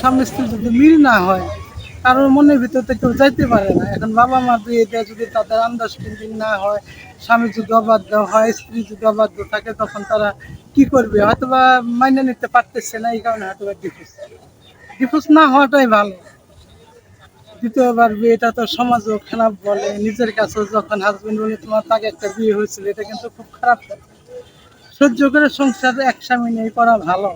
স্বামী স্ত্রী যদি মিল না হয়, কারোর মনের ভিতরে কেউ যাইতে পারে না। এখন বাবা মা বিয়ে দেয়, যদি তাদের আন্দাজ আন্ডারস্ট্যান্ডিং না হয়, স্বামী যদি অবাধ্য হয়, স্ত্রী যদি অবাধ্য থাকে, তখন তারা কি করবে? হয়তো বা মাইনে নিতে পারতেছে না, এই কারণে হয়তো বা ডিফোর্স ডিফোর্স না হওয়াটাই ভালো। দ্বিতীয়বার বিয়েটা তো সমাজও খারাপ বলে। নিজের কাছে যখন হাজবেন্ড বলে, তোমার তাকে একটা বিয়ে হয়েছিল, এটা কিন্তু খুব খারাপ। সহ্য করে সংসার এক স্বামী নিয়ে করা ভালো।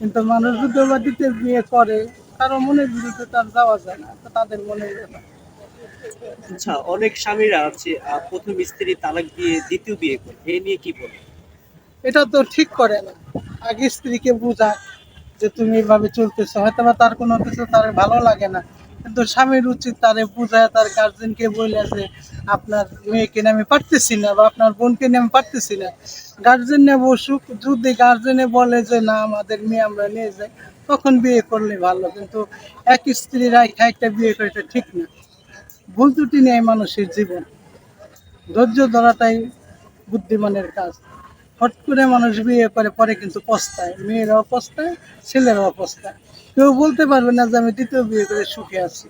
কিন্তু মানুষ যদি আবার দ্বিতীয় বিয়ে করে কারও মনের বিরুদ্ধে তার যাওয়া যায় না তাদের মনে ব্যাপার। আচ্ছা অনেক স্বামীরা আছে প্রথম স্ত্রী তালাক দিয়ে দ্বিতীয় বিয়ে করে এ নিয়ে কি বলে এটা তো ঠিক করে না। আগে স্ত্রীকে বোঝায় যে তুমি এভাবে চলতেছো হয়তো বা তার কোনো কিছু তার ভালো লাগে না। কিন্তু স্বামীর উচিত তারে বোঝায়, তার গার্জেনকে বলে যে আপনার মেয়েকে আমি পারতেছি না বা আপনার বোনকে আমি পারতেছি না। গার্জেন বসুক, যদি গার্জেনে বলে যে না, আমাদের মেয়ে আমরা নিয়ে যাই, তখন বিয়ে করলে ভালো, কিন্তু এক স্ত্রী রাখা একটা বিয়ে করে এটা ঠিক না। ভুল ত্রুটি নেই মানুষের জীবন। ধৈর্য ধরাটাই বুদ্ধিমানের কাজ। হট করে মানুষ বিয়ে করে পরে কিন্তু পস্তায় মেয়েরাও পস্তায় ছেলেরাও পস্তায়। কেউ বলতে পারবে না যে আমি দ্বিতীয় বিয়ে করে সুখে আছি।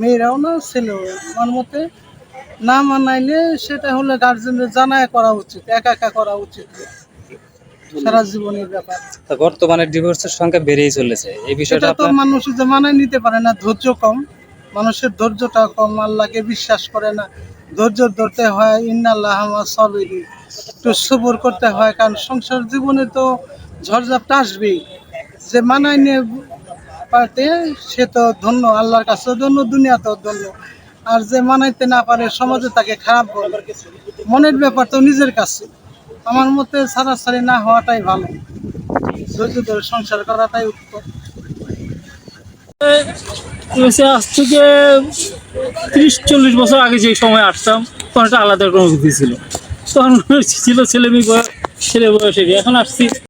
মেয়েরাও না ছেলেও। আমার মতে না মানাইলে সেটা হলে গার্জেনদের জানায় করা উচিত একা একা করা উচিত। সারা জীবনের ব্যাপার। তো বর্তমানে ডিভোর্সের সংখ্যা বেড়েই চলেছে। এই বিষয়টা তো মানুষ যে মানায় নিতে পারে না ধৈর্য কম। মানুষের ধৈর্যটা কম আল্লাহকে বিশ্বাস করে না। ধৈর্য ধরতে হয় ইন্নাল্লাহ সবিরি একটু সবর করতে হয়, কারণ সংসার জীবনে তো ঝড়ঝাপটা আসবেই। যে মানায় নিয়ে পারতে সে তো ধন্য, আল্লাহর কাছে ধন্য, দুনিয়াতেও ধন্য। আর যে মানাইতে না পারে, সমাজে তাকে খারাপ বলে। মনের ব্যাপার তো নিজের কাছে। আমার মতে ছাড়াছাড়ি না হওয়াটাই ভালো। ধৈর্য ধরে সংসার করাটাই উত্তম। আজ থেকে ত্রিশ চল্লিশ বছর আগে যে সময় আসতাম, তখন একটা আলাদা অনুভূতি ছিল তখন ছিল ছেলে মেয়ে বয়স ছেলে বয়সে এখন আসছি।